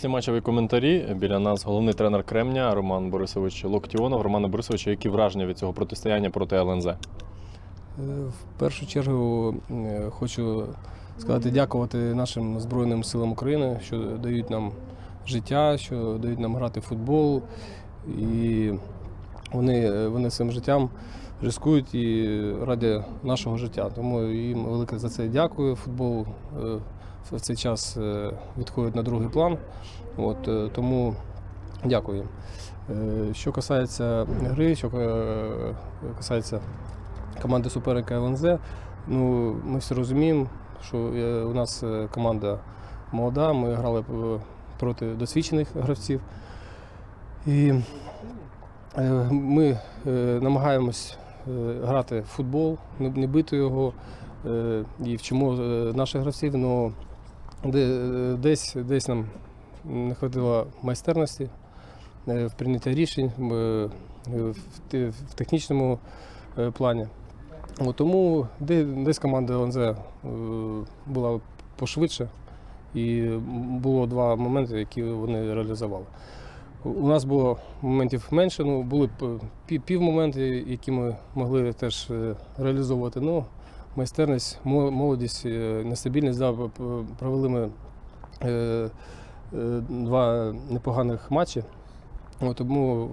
післяматчеві коментарі. Біля нас головний тренер Кремня Роман Борисович Локтіонов. Романа Борисовича, які враження від цього протистояння проти ЛНЗ? Е, В першу чергу е, хочу сказати дякувати нашим Збройним силам України, що дають нам життя, що дають нам грати в футбол. І вони, вони своїм життям ризикують і раді нашого життя. Тому їм велике за це дякую. Футбол е, в цей час е, відходить на другий план. От, е, тому дякую. Е, Що касається гри, що касається команди суперника ЛНЗ. Ну, ми всі розуміємо, що у нас команда молода, ми грали проти досвідчених гравців. І ми намагаємось грати в футбол, не бити його і вчимо наших гравців, але десь, десь нам не хватило майстерності е, в прийнятті рішень е, в технічному е, плані. Тому десь команда ЛНЗ е, була пошвидше, і було два моменти, які вони реалізували. У нас було моментів менше, ну були пів, моменти, які ми могли теж е, реалізовувати. Ну, майстерність, мо- молодість, е, нестабільність, да, провели ми е, е, два непоганих матчі. Тому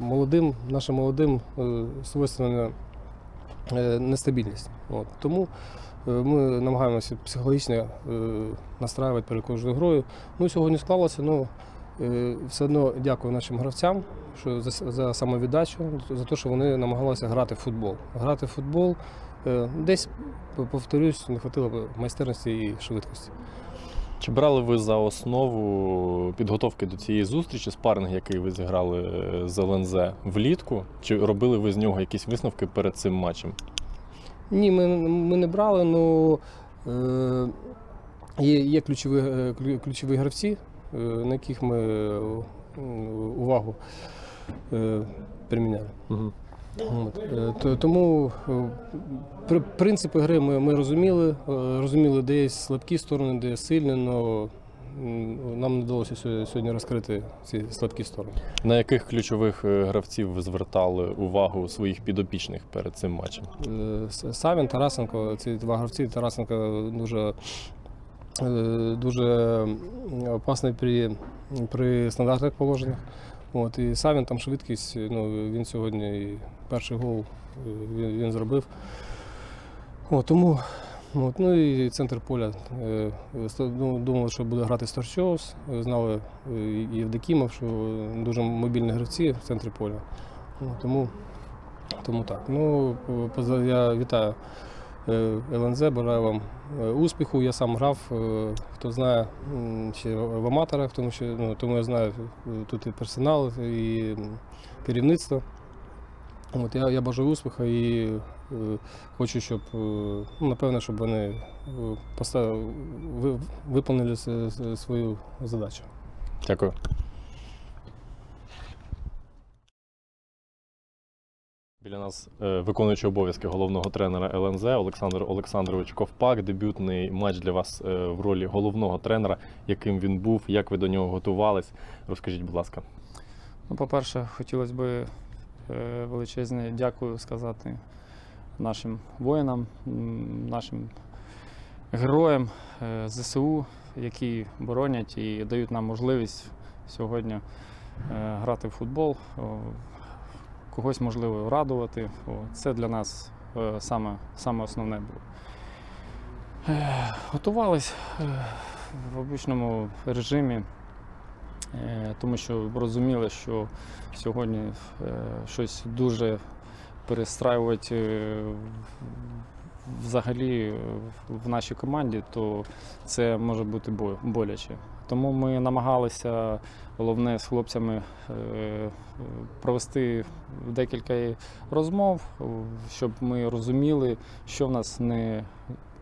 молодим, нашим молодим свойственна нестабільність. От, тому ми намагаємося психологічно настраювати перед кожною грою. Ну, сьогодні склалося, ну е, все одно дякую нашим гравцям що за, за самовіддачу, за те, що вони намагалися грати в футбол. Грати в футбол десь, повторюсь, не вистачило майстерності і швидкості. Чи брали ви за основу підготовки до цієї зустрічі, спаринг, який ви зіграли е, з ЛНЗ влітку? Чи робили ви з нього якісь висновки перед цим матчем? Ні, ми, ми не брали, але е, є, є ключові, е, ключові гравці, е, на яких ми е, увагу е, приміняли. Угу. Е, то- Тому е, при- принципи гри ми, ми розуміли, е, розуміли, де є слабкі сторони, де є сильні, але нам не вдалося сьогодні розкрити ці слабкі сторони. На яких ключових гравців ви звертали увагу своїх підопічних перед цим матчем? С- Савін, Тарасенко, ці два гравці. Тарасенко дуже, дуже опасний при, при стандартних положеннях. От, і Савін там швидкість, ну, він сьогодні перший гол е, він, він зробив. От, тому, от, ну і центр поля. Е, ну, думали, що буде грати Старчоус. Знали е, і Євдокімов, що дуже мобільні гравці в центрі поля. От, тому тому так. Ну, я вітаю е, ЛНЗ, бажаю вам е, успіху. Я сам грав, е, хто знає ще в аматорах, тому що ну, тому я знаю е, тут і персонал, і керівництво. От я, я бажаю успіху і е, хочу, щоб е, ну, напевно, щоб вони е, постав, ви, виконали с- с- свою задачу. Дякую. Біля нас е, виконуючий обов'язки головного тренера ЛНЗ Олександр Олександрович Ковпак. Дебютний матч для вас е, в ролі головного тренера. Яким він був, як ви до нього готувались? Розкажіть, будь ласка. Ну, по-перше, хотілося б е, величезне дякую сказати нашим воїнам, нашим героям ЗСУ, які боронять і дають нам можливість сьогодні грати в футбол, когось можливо радувати. Це для нас е, саме, саме основне було. Е, Готувались е, в обичному режимі, тому що розуміли, що сьогодні щось дуже перестраювати взагалі е, в нашій команді, то це може бути боляче. Тому ми намагалися головне з хлопцями е, провести декілька розмов, щоб ми розуміли, що в нас не,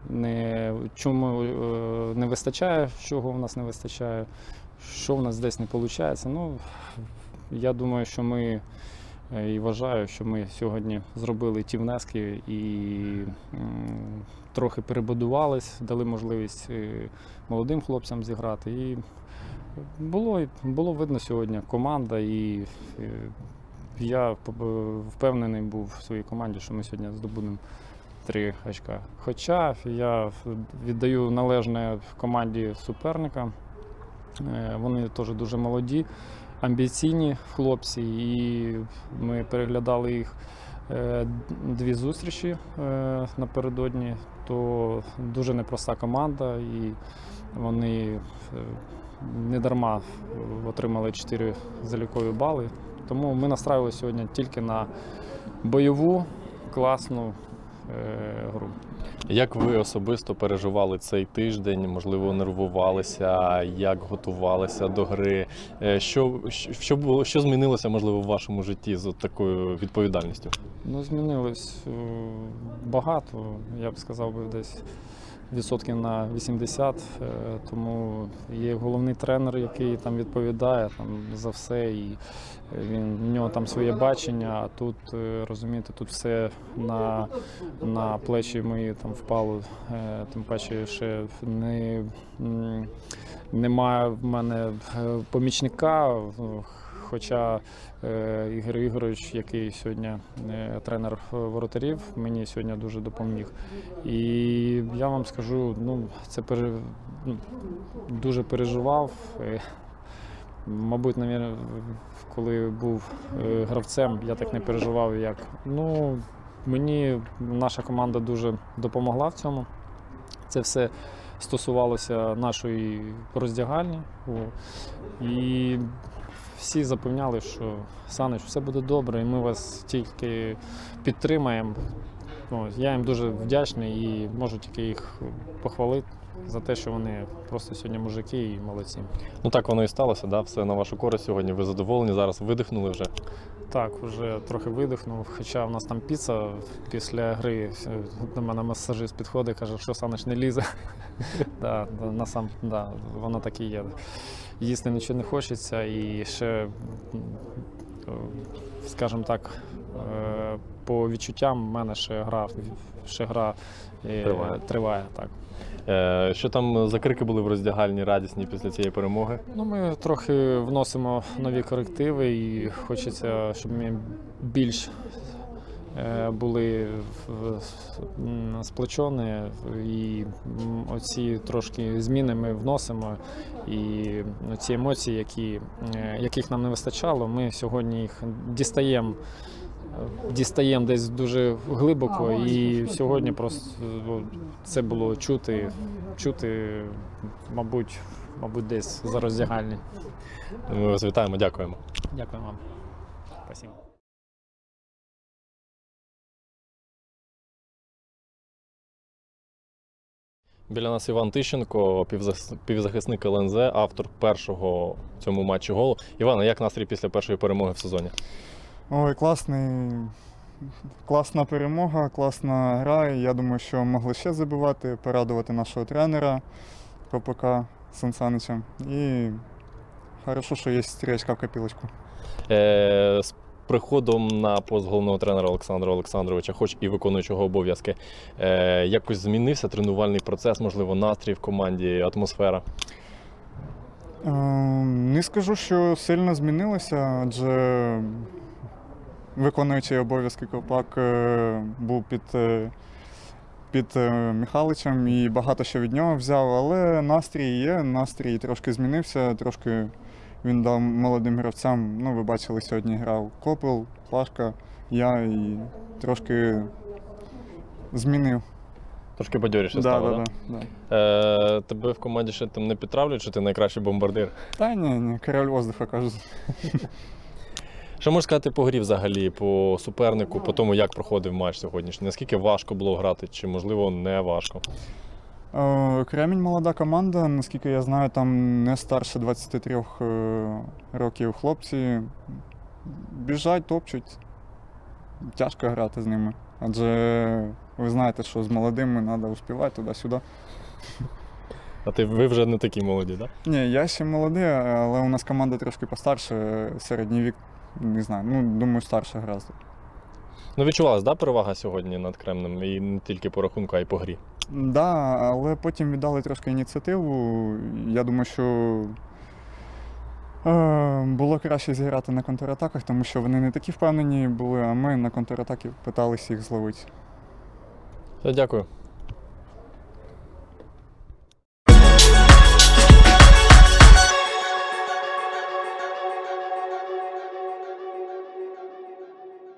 не чому е, не вистачає, чого в нас не вистачає, що в нас десь не виходить. Ну, я думаю, що ми І вважаю, що ми сьогодні зробили ті внески і трохи перебудувались, дали можливість е, молодим хлопцям зіграти. І було, було видно сьогодні команда, і е, я впевнений був в своїй команді, що ми сьогодні здобудемо три очка. Хоча я віддаю належне команді суперника. Е, Вони теж дуже молоді, амбіційні хлопці, і ми переглядали їх е, дві зустрічі е, напередодні. То дуже непроста команда, і вони е, не дарма отримали 4 залікові бали. Тому ми настраювали сьогодні тільки на бойову класну гру. Як ви особисто переживали цей тиждень? Можливо, нервувалися, як готувалися до гри? Е, Що, що, було, що змінилося, можливо, в вашому житті з такою відповідальністю? Ну, змінилось е, багато, я б сказав би десь відсотків на 80. е, Тому є головний тренер, який там відповідає там, за все, і він, в нього там своє бачення, а тут, е, розумієте, тут все на, на плечі мої там впало. Е, Тим паче ще не, немає в мене е, помічника. Хоча е, Ігор Ігорович, який сьогодні е, тренер воротарів, мені сьогодні дуже допоміг. І я вам скажу, ну це пере, ну, дуже переживав. Е, Мабуть, коли був гравцем, я так не переживав, як. Ну, мені наша команда дуже допомогла в цьому. Це все стосувалося нашої роздягальні. І всі запевняли, що Санич, все буде добре, і ми вас тільки підтримаємо. Ну, я їм дуже вдячний і можу тільки їх похвалити за те, що вони просто сьогодні мужики і молодці. Ну так воно і сталося, да? все на вашу користь сьогодні. Ви задоволені, зараз видихнули вже. Так, вже трохи видихнув, хоча в нас там піца після гри е, до мене масажист підходить, каже, що Санич не лізе. да, да, насам, да, воно так і є. Їсти нічого не хочеться і ще, скажімо так, е, по відчуттям в мене ще гра, ще гра е, Триває. триває так. Е, Що там за крики були в роздягальні радісні після цієї перемоги? Ну, ми трохи вносимо нові корективи і хочеться, щоб ми більш були в- сплочені і оці трошки зміни ми вносимо. І ці емоції, які, е, яких нам не вистачало, ми сьогодні їх дістаємо. е, Дістаємо десь дуже глибоко, і сьогодні просто ну, це було чути, чути, мабуть, мабуть, десь за роздягальні. Ми вас вітаємо, дякуємо. Дякую вам. Спасибо. Біля нас Іван Тищенко, півзахис- півзахисник ЛНЗ, автор першого в цьому матчі голу. Івана, як настрій після першої перемоги в сезоні? Ой, класний. Класна перемога, класна гра. Я думаю, що могли ще забивати, порадувати нашого тренера ППК Сансанича. І хорошо, що є три очка в копілочку. Е, приходом на пост головного тренера Олександра Олександровича, хоч і виконуючого обов'язки, е, якось змінився тренувальний процес, можливо, настрій в команді, атмосфера. Е, Не скажу, що сильно змінилося, адже виконуючий обов'язки Ковпак е, був під, під Михайличем і багато що від нього взяв, але настрій є, настрій трошки змінився, трошки він дав молодим гравцям. Ну, ви бачили, сьогодні грав Копел, Пашка, я і трошки змінив. Трошки бадьоріше Да, стало, да, да? да, да. Е, тебе в команді ще там не підтравлюють, що ти найкращий бомбардир. Та ні, ні, король воздуха кажуть. Що можеш сказати по грі взагалі, по супернику, по тому, як проходив матч сьогоднішній? Наскільки важко було грати, чи можливо не важко? Е, Кремінь молода команда, наскільки я знаю, там не старше 23 е, років хлопці. Біжать, топчуть. Тяжко грати з ними. Адже ви знаєте, що з молодими треба успівати туди-сюди. А ти ви вже не такі молоді, так? Ні, я ще молодий, але у нас команда трошки постарше, середній вік не знаю, ну, думаю, старше гораздо. Ну, відчувалась, да, перевага сьогодні над Кремнем, і не тільки по рахунку, а й по грі. Да, але потім віддали трошки ініціативу. Я думаю, що е, було краще зіграти на контратаках, тому що вони не такі впевнені були, а ми на контратакі питалися їх зловити. Дякую.